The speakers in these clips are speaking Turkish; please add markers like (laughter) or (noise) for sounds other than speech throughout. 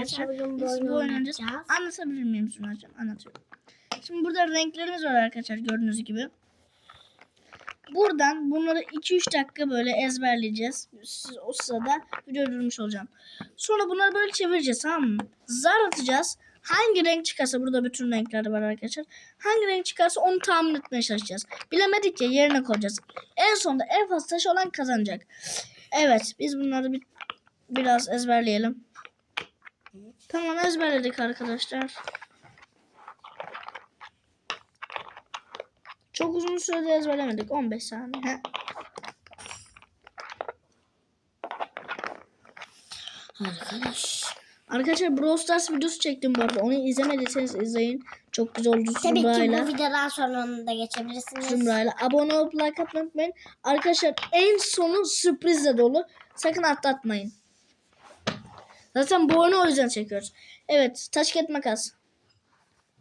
Arkadaşlar bugün bu biz oyunu bu oyunu oynayacağız. Anlatabilir miyim Sunacığım? Anlatıyorum. Şimdi burada renklerimiz var arkadaşlar gördüğünüz gibi. Buradan bunları 2-3 dakika böyle ezberleyeceğiz. Siz o sırada video durmuş olacağım. Sonra bunları böyle çevireceğiz tamam mı? Zar atacağız. Hangi renk çıkarsa burada bütün renkler var arkadaşlar. Hangi renk çıkarsa onu tahmin etmeye çalışacağız. Bilemedik ya yerine koyacağız. En sonunda en fazla taşı olan kazanacak. Evet biz bunları bir, biraz ezberleyelim. Tamam ezberledik arkadaşlar. Çok uzun sürede ezberlemedik. 15 saniye. Arkadaş. Arkadaşlar Brawl Stars videosu çektim bu arada. Onu izlemediyseniz izleyin. Çok güzel oldu Tabii ki Zumra'yla. bu videodan sonra onu da geçebilirsiniz. Zumra'yla. Abone olup like atmayı unutmayın. Arkadaşlar en sonu sürprizle dolu. Sakın atlatmayın. Zaten bu oyunu o yüzden çekiyoruz. Evet. Taş kağıt makas.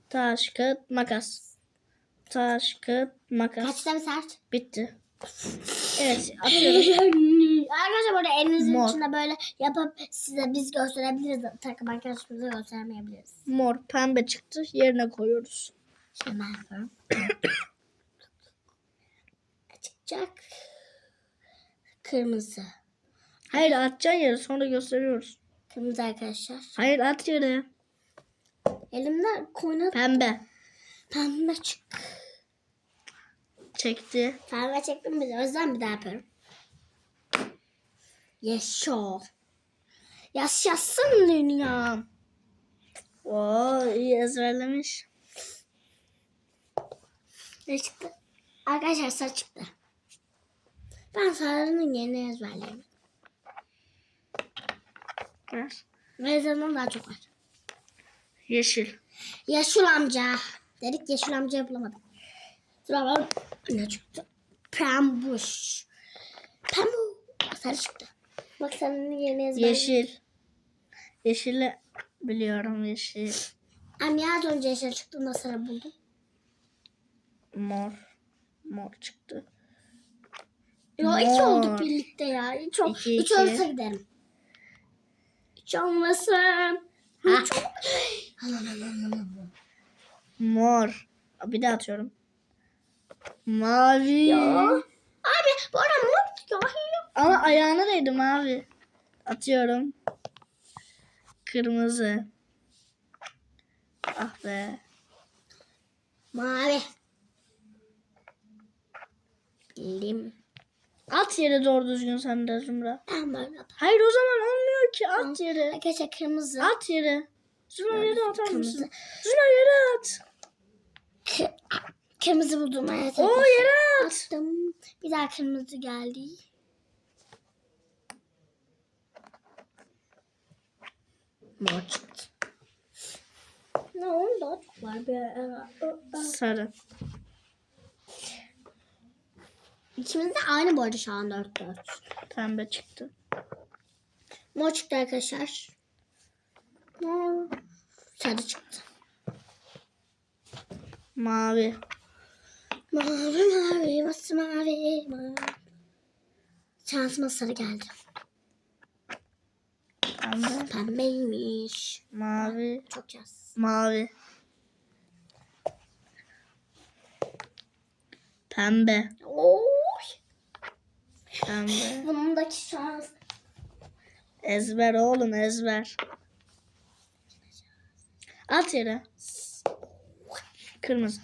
Taş kağıt makas. Taş kağıt makas. Kaçta biter? Bitti. Evet atıyorum. (laughs) Arkadaşlar böyle elinizin Mor. içinde böyle yapıp size biz gösterebiliriz. Takım arkadaşımıza göstermeyebiliriz. Mor pembe çıktı. Yerine koyuyoruz. Şimdi ben yapıyorum. (coughs) Kırmızı. Hayır atacaksın yere sonra gösteriyoruz. Kırmızı arkadaşlar. Hayır at yere. Elimde koyuna Pembe. pembe çık. Çekti. Pembe çektim bir de. O yüzden bir daha yapıyorum. Yaşa. Yaşasın dünya. Oo iyi ezberlemiş. Ne çıktı? Arkadaşlar sarı çıktı. Ben sarının yerini ezberleyeyim. Ver. Vezir'den daha çok var. Yeşil. Yeşil amca. Dedik yeşil amca yapılamadı. Sıra var. Ne çıktı? Pembuş. Pembu. Sarı çıktı. Bak sarının yerini ezberledim. Yeşil. Yeşili biliyorum yeşil. Anne az önce yeşil çıktığında sarı buldum. Mor. Mor çıktı. Yo iki olduk birlikte ya. Üç, ol, İki, üç iki. olsa giderim. Ha. Üç ol- Mor. Bir daha atıyorum. Mavi. Ya. Abi bu arada mor ya. Ama ayağına değdi mavi. Atıyorum. Kırmızı. Ah be. Mavi. Lim. At yere doğru düzgün sen de Zümra. Hayır o zaman olmuyor ki at yere. Arkadaşlar kırmızı. At yere. Zümra yere atar mısın? Zümra yere at. Kı- kırmızı buldum. Evet, O arkadaşlar. yere at. Attım. Bir daha kırmızı geldi. Mor çıktı. Ne çok var. Bir, Sarı. İkimiz de aynı bu arada şu an 4 4. Pembe çıktı. Mor çıktı arkadaşlar. Mor. Sarı çıktı. Mavi. Mavi mavi masmavi mavi. Şansıma sarı geldi. Pembe. Pembeymiş. Mavi. Çok yaz. Mavi. Pembe. Oy. Pembe. Bundaki şans. Ezber oğlum ezber. At yere. Kırmızı.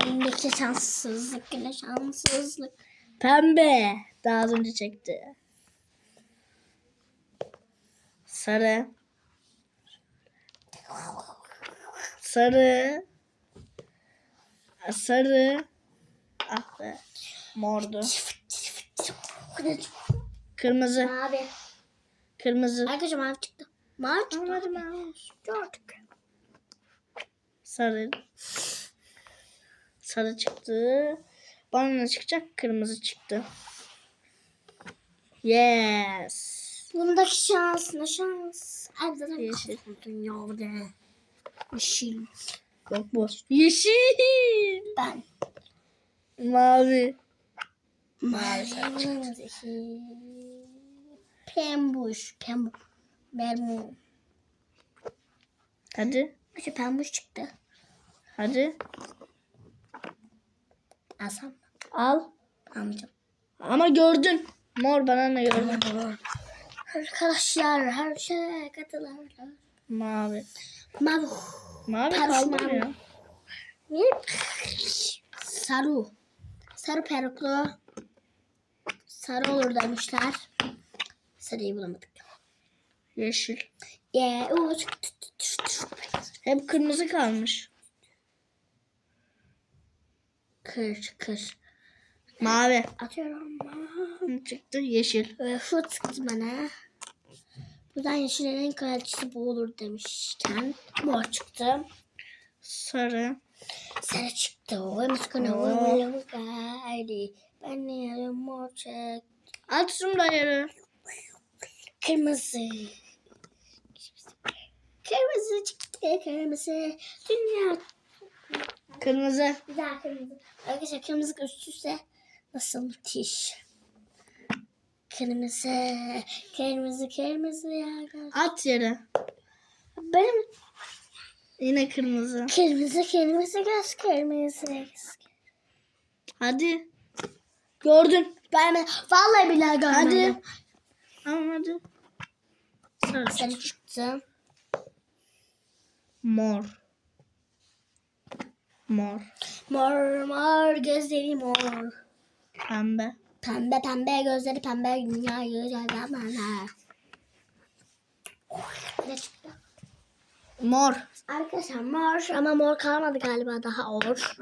Bendeki şanssızlık yine şanssızlık. Pembe. Daha az önce çekti. Sarı. Sarı. Sarı. Ah be. Mordu. Kırmızı. Mavi. Kırmızı. Arkadaşlar mavi çıktı. Mavi çıktı. Anladım ben. Gördük. Sarı. Sarı çıktı. Bana ne çıkacak? Kırmızı çıktı. Yes. Bundaki şans ne şans? Ay zaten Yeşil. dünyada. Yeşil. Yok bu. Yeşil. Ben. Mavi. Mavi. Pembuş. Pembu. Bermu. Hadi. İşte pembuş çıktı. Hadi. Alsam? Al. Amcam. Ama gördün. Mor bana ne gördün? Arkadaşlar her şeye katılırlar. Mavi. Mavi. Mavi kaldı ya? Sarı. Sarı peruklu. Sarı olur demişler. Sarıyı bulamadık. Yeşil. Ye, o Hep kırmızı kalmış. Kır kır. Mavi. Atıyorum. Çıktı yeşil. Ve şu çıktı bana. Buradan yeşilin en kalitesi bu olur demişken mor çıktı. Sarı. Sarı çıktı. Muskuna Oo. ve geldi. Ben yarım mor çek. At şunu da yere. Kırmızı. Kırmızı çıktı. Kırmızı. Dünya. Kırmızı. Bir daha kırmızı. Arkadaşlar kırmızı üst üste nasıl müthiş. Kırmızı. Kırmızı kırmızı ya. At yere. Benim Yine kırmızı. kırmızı kırmızı göz kırmızı göz. Hadi. Gördün. Görmedim. Vallahi billahi Hadi. görmedim. Tamam hadi. Sarı. Sarı çıktı. Mor. Mor. Mor mor gözleri mor. Pembe. Pembe pembe gözleri pembe dünyayı güzel bana. Ne çıktı? Mor. Arkadaşlar mor ama mor kalmadı galiba daha or.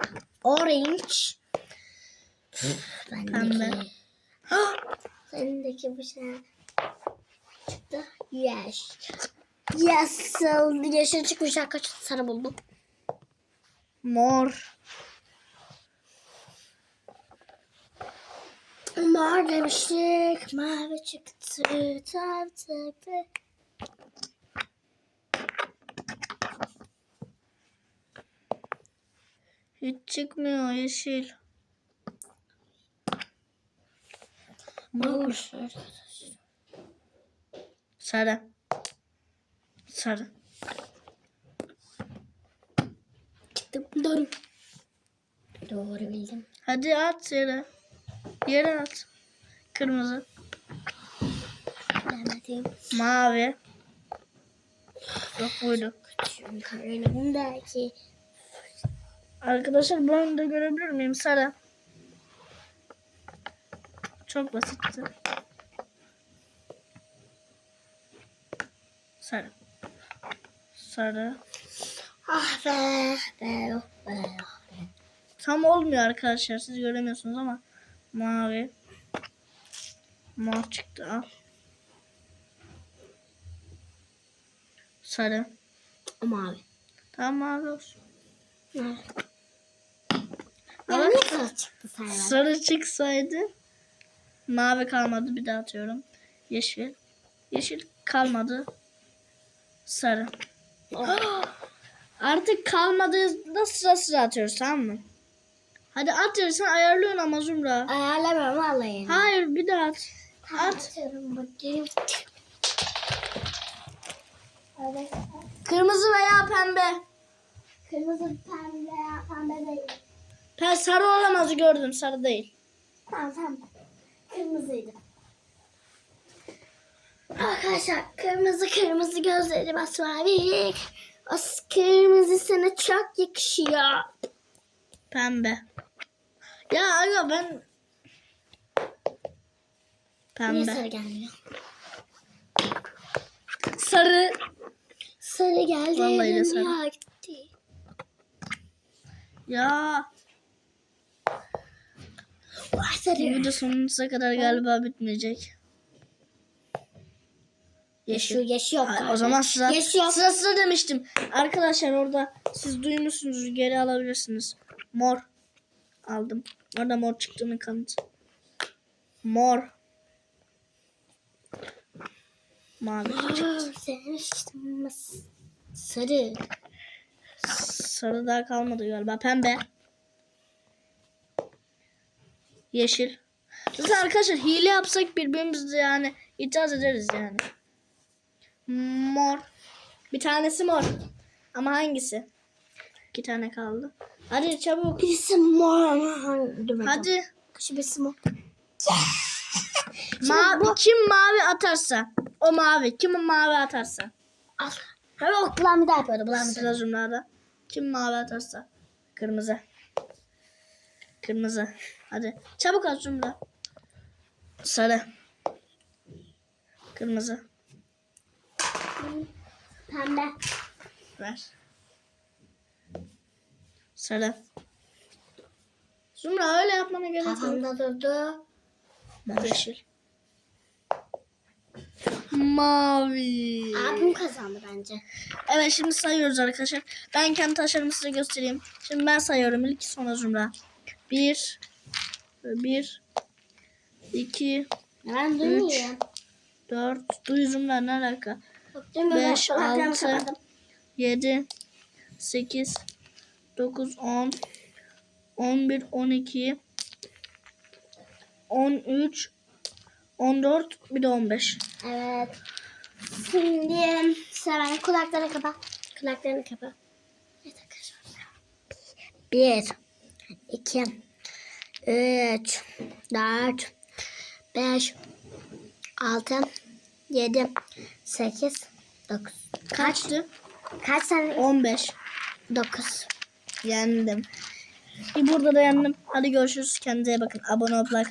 Orange. Pembe. Bendeki. Sendeki bu şey çıktı. Yes. Yes. Yeşil çıkmış arkadaşlar sarı buldum. Mor. Mor demiştik. Mavi çıktı. Tabii tabii. Hiç çıkmıyor yeşil. Mor. Sarı. Sarı. Çıktı. Doğru. Doğru bildim. Hadi at yere. Yere at. Kırmızı. Bilemedim. Mavi. Yok buydu. Çünkü kalemimdeki Arkadaşlar ben de görebilir miyim? Sarı. Çok basitti. Sarı. Sarı. Ah be. Be. Be. Tam olmuyor arkadaşlar. Siz göremiyorsunuz ama mavi. Mor çıktı. Al. Sarı. Mavi. Tamam mavi olsun. Evet. Kadar çıktı sayılar? sarı çıksaydı mavi kalmadı. Bir daha atıyorum. Yeşil. Yeşil kalmadı. Sarı. (gasps) Artık kalmadığında sıra sıra atıyoruz tamam mı? Hadi at ya sen ayarlıyorsun ama Zumra. Ayarlamıyorum vallahi. Hayır bir daha at. At. Atıyorum bakayım. Evet. Kırmızı veya pembe. Kırmızı pembe pembe değil. Ben sarı olamaz gördüm sarı değil. Tamam tamam. Kırmızıydı. Arkadaşlar kırmızı kırmızı gözleri basmavi. O kırmızı sana çok yakışıyor. Pembe. Ya aga ben Niye pembe. sarı gelmiyor? Sarı. Sarı geldi. Vallahi de sarı. Ya gitti. Ya Bu video sonuna kadar galiba bitmeyecek. Yok. Ay, o zaman sıra, Yeşil yok. sıra sıra demiştim. Arkadaşlar orada siz duymuşsunuz geri alabilirsiniz. Mor. Aldım. Orada mor çıktığını kanıt. Mor. Mavi. Sevmiştim. Sarı. Sarı daha kalmadı galiba. Pembe. Yeşil. Zaten arkadaşlar hile yapsak birbirimizi yani itiraz ederiz yani. Mor. Bir tanesi mor. Ama hangisi? İki tane kaldı. Hadi çabuk. Birisi mor ama hangi? Hadi. Birisi mor. Mavi, kim mavi atarsa. O mavi. Kim mavi atarsa. Al. Ha yok bulan bir daha yapıyordu. Bulan bir daha. Zümrada. Kim mavi atarsa. Kırmızı. Kırmızı. Hadi. Çabuk at zümra. Sarı. Kırmızı. Pembe. Ver. Sarı. Zümra öyle yapmana gerek yok. Kafamda durdu. Yeşil. Mavi. Abim kazandı bence. Evet şimdi sayıyoruz arkadaşlar. Ben kendi taşlarımı size göstereyim. Şimdi ben sayıyorum. İlk sonra Zümra. Bir. Bir. iki, Ben duymuyorum. Dört. Duy Zümra ne alaka? Yok duymuyorum. Beş, Kulaklarımı altı. kapadım. Yedi. Sekiz. Dokuz. On. On bir. On iki. On üç. On dört. Bir de on beş. Evet. Şimdi Seven kulaklarını kapa. Kulaklarını kapa. Evet arkadaşlar. Bir, iki, üç, dört, beş, altı, yedi, sekiz, dokuz. Kaçtı? Kaç tane? On beş. Dokuz. Yendim. Bir burada da yendim. Hadi görüşürüz. Kendinize bakın. Abone olup like